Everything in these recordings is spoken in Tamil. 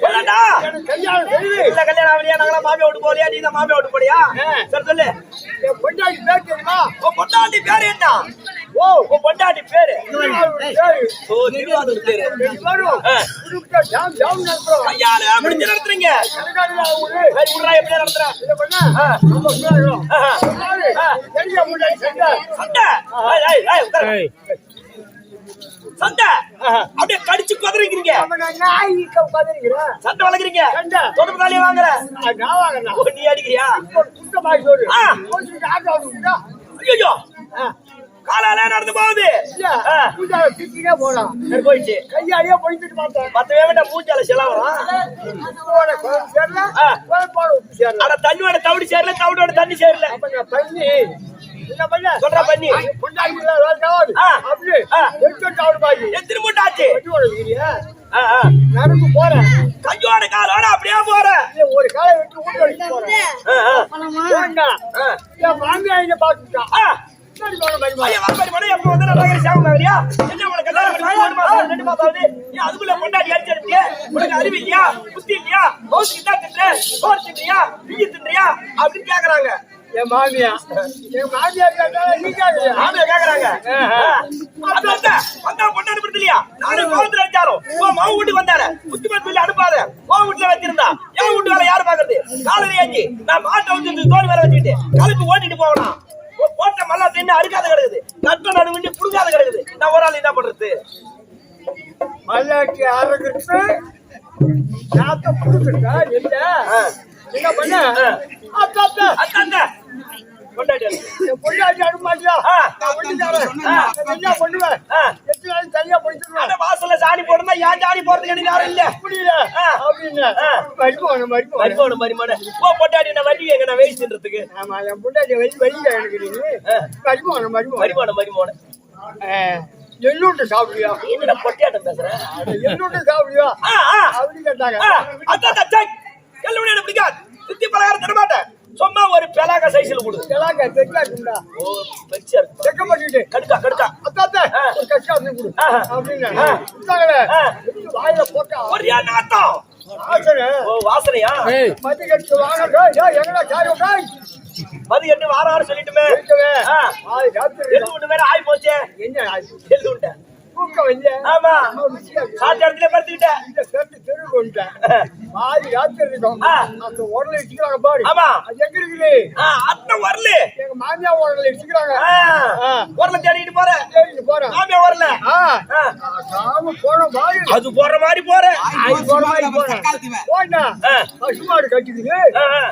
சொல்லடா கல்யாணம் செய்து இல்ல கல்யாணம் ஆகலையா? நாங்களாம் மாமியா விட்டு போறியா நீ தான் மாமியா விட்டு போறியா சரி சொல்லு. என் பொண்டாட்டி பேர் தெரியுமா? உன் பொண்டாட்டி பேரு என்ன? ஓ. உன் பொண்டாட்டி பேரு? ஓ திருவாரூர் பேரு. ஐயால முடிஞ்சு நடத்துறீங்க. எப்படி நடத்துற? இதை சண்டை. அப்படியே கடிச்சு குதறிக்கிறீங்க. சண்டை வளர்க்குறீங்க. தொடர்பு காலியை வாங்குற. நீ அடிக்கிறியா? ஐயோ காலால நடந்து போகுது. போலாம் போயிடுச்சு. கையாலேயே போயிட்டு பார்த்தேன். மத்தவே வேண்டாம் மூஞ்சால செலவரம் ஆனா தண்ணியோட தவிடு சேரல தவிடோட தண்ணி சேரல. பண்ணி என்ன பண்ண சொல்றா பண்ணி. ஆ. அப்படி வந்து அவரு பாக்கி. எத்தனை ஆ. நடந்து போறேன் கையோட காலோட அப்படியே போற இல்ல, ஒரு காலை வெட்டி ஊட்ட போறேன் ஆ, ஆ. போண்டா. ஆ. என் மாமியார் இங்க பாத்துட்டா. ஆ. சரி, போங்க, மருமகளே. ஐயா, வாப்பாடி மணி, எப்ப வந்து நகரி சாமி நகரியா? என்ன உனக்கு ஆகுது, ரெண்டு மாசம் ஆகுது? நீ அதுக்குள்ள? உனக்கு அறிவு இல்லையா? புத்தி இல்லையா? மவுசுக்கு இதான் தின்ற? சோறு தின்றியா? பிஞ்சு தின்றியா? அப்படின்னு கேக்குறாங்க. என் மாமியார். என் கேக்குறியா? ஆமையா கேக்குறாங்க. வந்தா பொண்டாட்டி பிடித்து இல்லையா? நானும் கோவத்துல அடிச்சாலும், உன் மகன் வீட்டுக்கு வந்தாரு. புத்தி மருந்து சொல்லி அனுப்பாத. உன் வீட்டுல வச்சிருந்தா, என் வீட்டு வேலை யாரு பாக்குறது? காலையில ஏஞ்சி, நான் மாட்டை வச்சு தோல் வேலை வச்சுக்கிட்டு, கலப்பி ஓட்டிட்டு போகணும். போட்ட மல்லா தின்னு அறுக்காத கிடக்குது நட்ட நடுவிட்டு புடுங்காத கிடக்குது நான் ஒரு ஆள் என்ன பண்றது புடுங்குறதா, என்ன? பண்ண? ஆ. அத்தா, வந்து. என் பொண்டாட்டி அனுமாட்டியா? நான். ஆ. நான் என்ன பண்ணுவேன்? எத்தனை நாள் தனியா வாசல்ல சாணி போடணும் ஏன் சாணி போறதுக்கு எனக்கு யாரும் இல்ல? புரியல. அப்படின்னு ஆ. மடிப்போம் மடிப்போம் மரிமோடு மரிமோடு ஓ பொட்டாடி நான் வண்டி எங்க நான் வெயிட் தின்றதுக்கு ஆமா என் பொண்டாட்டி வெளி வெளியில எனக்கு ஆ. மடிப்போம் மடிப்போம் மரிமோடு மரிமோடு எள்ளூட்டு சாப்பிடுவியா? என்னடா பொட்டியாட்டம் பேசுறேன் எள்ளூட்டு சாப்பிடுவியா? ஆ ஆ. அப்படி கேட்டாங்க. அதான் எல்லாம் எனக்கு பிடிக்காது? சித்தி பலகாரம் தர மாட்டேன். சும்மா ஒரு பெலாக சைஸ்ல கொடு. எல்லாம் தெற்காட்டுங்களா ஓ பெருசா இருக்கு. தெக்க பண்ணிட்டு கடுக்கா கடுக்கா. அத்தாத்த. ஒரு கஷ்டம் அப்படி கொடு. ஆ. எடுத்து வாயில போட்டா. ஒரே நாட்டம் ஆசனை ஓ வாசனையா? மதி கட்டு வாங்க. டேய், எங்கடா காரியம் டேய்? அது எட்டு வாரம் வாரம் சொல்லிட்டுமே. இருக்கவே. ஆ. ராத்திரி எள்ளு விட்டு வேற ஆய் போச்சே. என்ன ஆச்சு? எள்ளு விட்ட தூக்கம். ஆமா. சாத்த இடத்துல படுத்துக்கிட்டேன் இந்த சேர்த்து தெருவுக்கு வந்துட்டேன். பாதி ராத்திரி இருக்கும். ஆ. அந்த உடலை வச்சுக்கிறாங்க பாரு. ஆமா அது எங்க இருக்குது? அத்தை வரல எங்க மாமியார் உடலை வச்சுக்கிறாங்க. வரல தேடிட்டு போறேன் தேடிட்டு போறேன். மாமியா வரல ஆ. ஆ. காம போன பாரு. அது போற மாதிரி போறேன் அது போற மாதிரி போறேன். போண்டா. ஆ. பசுமாடு கட்டிக்குது.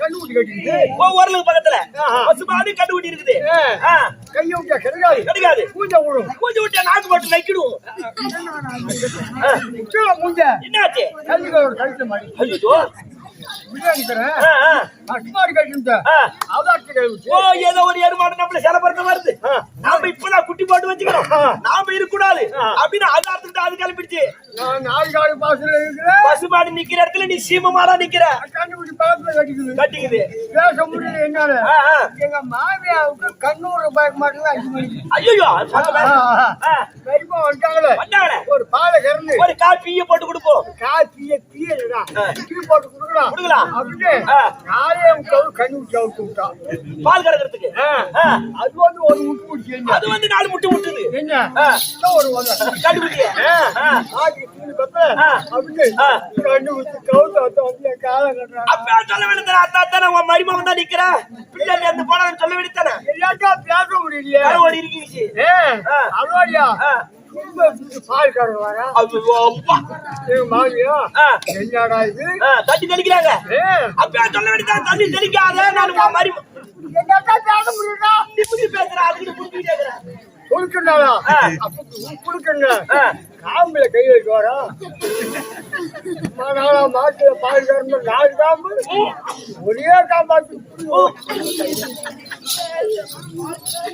கண்ணுக்குட்டி கட்டிக்குது. ஓ ஊரலுக்கு பக்கத்துல ஆஹா. பசு மாடு கண்டு ஊட்டி இருக்குது கையை விட்டா கிடைக்காது. கிடைக்காது மூஞ்ச விடும். பூஜை விட்டு நாக்கு போட்டு நக்கிடுவோம் மூஞ்ச. என்னாச்சு கல்லுகளோட கழுத்து மாதிரி. ஐயோ ஏதோ ஒரு எருமாடு நம்மள செலப்படுத்த வருது. நாம இப்பதான் குட்டி போட்டு வச்சுக்கிறோம். நாம இருக்கக்கூடாது. அப்படின்னு அது அறுத்துக்கிட்டு அது கிளம்பிடுச்சு நான் நாலு காடு பாசத்துல இருக்கிறேன். பசு மாடு நிக்கிற இடத்துல நீ சீம மாடா நிக்கிற. கண்ணுக்குட்டி பக்கத்துல கட்டிக்குது. கட்டிக்குது. பேச முடியல என்னால. எங்க மாமியாவுக்கு கண்ணூர் பயக்க மாட்டேங்குது அஞ்சு மணிக்கு. ஐயோ. வந்தாங்களே. ஒரு பாலை கறந்து. ஒரு காப்பிய போட்டு கொடுப்போம். காப்பிய தீயலடா ஆ. டீ போட்டு கொடுக்கலாம். கொடுக்கலாம். அப்படின்னு முக்காவு கண்ணு அவுத்து விட்டான் பால் கறக்கிறதுக்கு. அது வந்து ஒரு முட்டு முடிச்சு அது வந்து நாலு முட்டை முட்டுது. என்ன? ஒரு உன் மருமகன் தான் நிக்கிற பிள்ளை நீ அந்த போனான்னு சொல்ல வேண்டியதானே எல்லாட்டா பேச முடியலையே? கருவோடி இருக்கிச்சு ஆ. என்னடா இது? தண்ணி தெளிக்கிறாங்க. அப்ப சொல்ல வேண்டியது தண்ணி தெளிக்காத நான் உன் என்னட்டா பேச முடியுதா இப்படி பேசுற அதுக்கு. ஆ. அப்ப குடுக்கணும். ஆ. காம்புல கை வைக்க வரா நாளா மாட்டுல பால் கறந்து நாலு காம்பு ஒரே காம்பாத்து